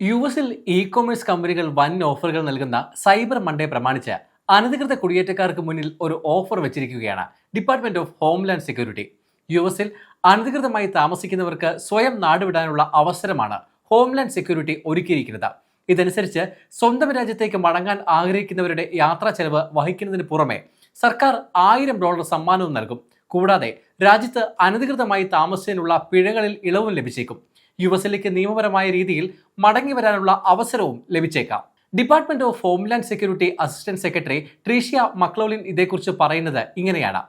U എസിൽ E commerce കമ്പനികൾ വൻ ഓഫറുകൾ നൽകുന്ന സൈബർ മൺഡേ പ്രമാണിച്ച് അനധികൃത കുടിയേറ്റക്കാർക്ക് മുന്നിൽ ഒരു ഓഫർ വെച്ചിരിക്കുകയാണ് department of homeland security. U എസിൽ അനധികൃതമായി താമസിക്കുന്നവർക്ക് സ്വയം നാടുവിടാനുള്ള അവസരമാണ് ഹോംലാൻഡ് സെക്യൂരിറ്റി ഒരുക്കിയിരിക്കുന്നത്. ഇതനുസരിച്ച് സ്വന്തം രാജ്യത്തേക്ക് മടങ്ങാൻ ആഗ്രഹിക്കുന്നവരുടെ യാത്രാ ചെലവ് വഹിക്കുന്നതിന് പുറമെ സർക്കാർ ആയിരം ഡോളർ സമ്മാനവും നൽകും. കൂടാതെ രാജ്യത്ത് അനധികൃതമായി താമസിച്ചതിനുള്ള പിഴകളിൽ ഇളവും ലഭിച്ചേക്കും. യു എസിലേക്ക് നിയമപരമായ രീതിയിൽ മടങ്ങി വരാനുള്ള അവസരവും ലഭിച്ചേക്കാം. Department of homeland security assistant secretary Tricia McLaughlin ഇതേക്കുറിച്ച് പറയുന്നത് ഇങ്ങനെയാണ്.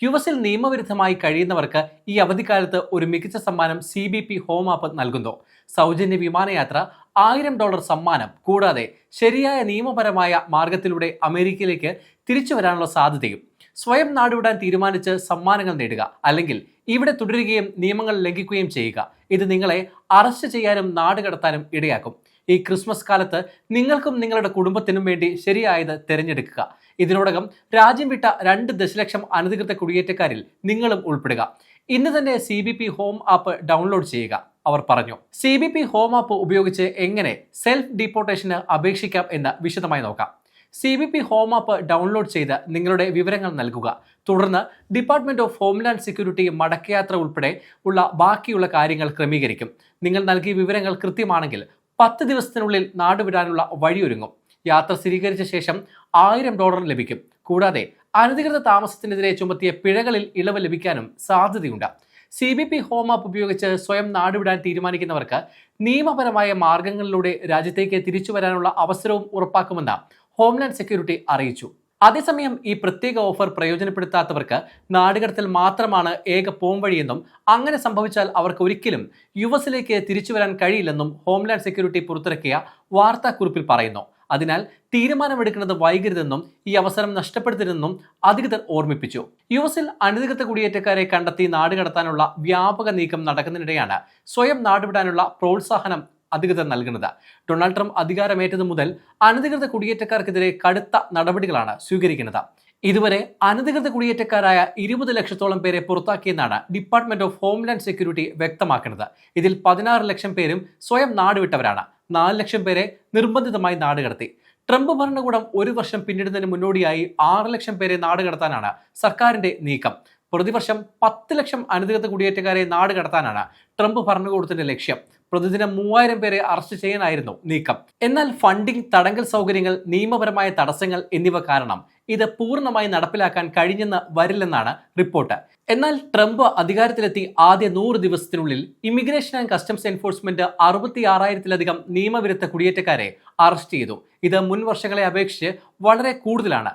യു എസിൽ നിയമവിരുദ്ധമായി കഴിയുന്നവർക്ക് ഈ അവധിക്കാലത്ത് ഒരു മികച്ച സമ്മാനം C B P home app നൽകുന്നു. സൗജന്യ വിമാനയാത്ര ആയിരം ഡോളർ സമ്മാനം കൂടാതെ ശരിയായ നിയമപരമായ മാർഗത്തിലൂടെ അമേരിക്കയിലേക്ക് തിരിച്ചു വരാനുള്ള സാധ്യതയും സ്വയം നാടുവിടാൻ തീരുമാനിച്ച് സമ്മാനങ്ങൾ നേടുക അല്ലെങ്കിൽ ഇവിടെ തുടരുകയും നിയമങ്ങൾ ലംഘിക്കുകയും ചെയ്യുക. ഇത് നിങ്ങളെ അറസ്റ്റ് ചെയ്യാനും നാടുകടത്താനും ഇടയാക്കും. ഈ ക്രിസ്മസ് കാലത്ത് നിങ്ങൾക്കും നിങ്ങളുടെ കുടുംബത്തിനും വേണ്ടി ശരിയായത് തിരഞ്ഞെടുക്കുക. ഇതിനോടകം രാജ്യം വിട്ട രണ്ട് ദശലക്ഷം അനധികൃത കുടിയേറ്റക്കാരിൽ നിങ്ങളും ഉൾപ്പെടുക. ഇന്ന് തന്നെ C B P home app download ചെയ്യുക അവർ പറഞ്ഞു. C B P home app ഉപയോഗിച്ച് എങ്ങനെ സെൽഫ് ഡീപ്പോർട്ടേഷന് അപേക്ഷിക്കാം എന്ന് വിശദമായി നോക്കാം. C B P home app download ചെയ്ത് നിങ്ങളുടെ വിവരങ്ങൾ നൽകുക. തുടർന്ന് ഡിപ്പാർട്ട്മെന്റ് ഓഫ് ഹോംലാൻഡ് സെക്യൂരിറ്റി മടക്കയാത്ര ഉൾപ്പെടെ ഉള്ള ബാക്കിയുള്ള കാര്യങ്ങൾ ക്രമീകരിക്കും. നിങ്ങൾ നൽകിയ വിവരങ്ങൾ കൃത്യമാണെങ്കിൽ പത്ത് ദിവസത്തിനുള്ളിൽ നാടുവിടാനുള്ള വഴിയൊരുങ്ങും. യാത്ര സ്ഥിരീകരിച്ച ശേഷം ആയിരം ഡോളർ ലഭിക്കും. കൂടാതെ അനധികൃത താമസത്തിനെതിരെ ചുമത്തിയ പിഴകളിൽ ഇളവ് ലഭിക്കാനും സാധ്യതയുണ്ട്. C B P home app ഉപയോഗിച്ച് സ്വയം നാടുവിടാൻ തീരുമാനിക്കുന്നവർക്ക് നിയമപരമായ മാർഗങ്ങളിലൂടെ രാജ്യത്തേക്ക് തിരിച്ചു വരാനുള്ള അവസരവും ഉറപ്പാക്കുമെന്ന് ഹോംലാൻഡ് സെക്യൂരിറ്റി അറിയിച്ചു. അതേസമയം ഈ പ്രത്യേക ഓഫർ പ്രയോജനപ്പെടുത്താത്തവർക്ക് നാടുകടത്തൽ മാത്രമാണ് ഏക പോംവഴിയെന്നും അങ്ങനെ സംഭവിച്ചാൽ അവർക്ക് ഒരിക്കലും യു എസിലേക്ക് തിരിച്ചു വരാൻ കഴിയില്ലെന്നും ഹോംലാൻഡ് സെക്യൂരിറ്റി പുറത്തിറക്കിയ വാർത്താക്കുറിപ്പിൽ പറയുന്നു. അതിനാൽ തീരുമാനമെടുക്കുന്നത് വൈകരുതെന്നും ഈ അവസരം നഷ്ടപ്പെടുത്തരുതെന്നും അധികൃതർ ഓർമ്മിപ്പിച്ചു. യു എസിൽ അനധികൃത കുടിയേറ്റക്കാരെ കണ്ടെത്തി നാടുകടത്താനുള്ള വ്യാപക നീക്കം നടക്കുന്നതിനിടെയാണ് സ്വയം നാടുവിടാനുള്ള പ്രോത്സാഹനം അധികൃതർ നൽകുന്നത്. ഡൊണാൾഡ് ട്രംപ് അധികാരമേറ്റത് മുതൽ അനധികൃത കുടിയേറ്റക്കാർക്കെതിരെ കടുത്ത നടപടികളാണ് സ്വീകരിക്കുന്നത്. ഇതുവരെ അനധികൃത കുടിയേറ്റക്കാരായ ഇരുപത് ലക്ഷത്തോളം പേരെ പുറത്താക്കിയെന്നാണ് ഡിപ്പാർട്ട്മെന്റ് ഓഫ് ഹോംലാൻഡ് സെക്യൂരിറ്റി വ്യക്തമാക്കുന്നത്. ഇതിൽ പതിനാറ് ലക്ഷം പേരും സ്വയം നാടുവിട്ടവരാണ്. നാല് ലക്ഷം പേരെ നിർബന്ധിതമായി നാടുകടത്തി ട്രംപ് ഭരണകൂടം ഒരു വർഷം പിന്നിടുന്നതിന് മുന്നോടിയായി ആറ് ലക്ഷം പേരെ നാടുകടത്താനാണ് സർക്കാരിന്റെ നീക്കം. പ്രതിവർഷം പത്ത് ലക്ഷം അനധികൃത കുടിയേറ്റക്കാരെ നാട് കടത്താനാണ് ട്രംപ് ഭരണകൂടത്തിന്റെ ലക്ഷ്യം. പ്രതിദിനം മൂവായിരം പേരെ അറസ്റ്റ് ചെയ്യാനായിരുന്നു നീക്കം. എന്നാൽ ഫണ്ടിംഗ് തടങ്കൽ സൗകര്യങ്ങൾ നിയമപരമായ തടസ്സങ്ങൾ എന്നിവ കാരണം ഇത് പൂർണമായി നടപ്പിലാക്കാൻ കഴിഞ്ഞെന്ന് വരില്ലെന്നാണ് റിപ്പോർട്ട്. എന്നാൽ ട്രംപ് അധികാരത്തിലെത്തി ആദ്യ നൂറ് ദിവസത്തിനുള്ളിൽ ഇമിഗ്രേഷൻ ആൻഡ് കസ്റ്റംസ് എൻഫോഴ്സ്മെന്റ് അറുപത്തി ആറായിരത്തിലധികം നിയമവിരുദ്ധ കുടിയേറ്റക്കാരെ അറസ്റ്റ് ചെയ്തു. ഇത് മുൻ വർഷങ്ങളെ അപേക്ഷിച്ച് വളരെ കൂടുതലാണ്.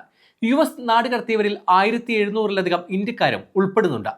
യു എസ് നാടുകടത്തിയവരിൽ ആയിരത്തി എഴുന്നൂറിലധികം ഇന്ത്യക്കാരും ഉൾപ്പെടുന്നുണ്ട്.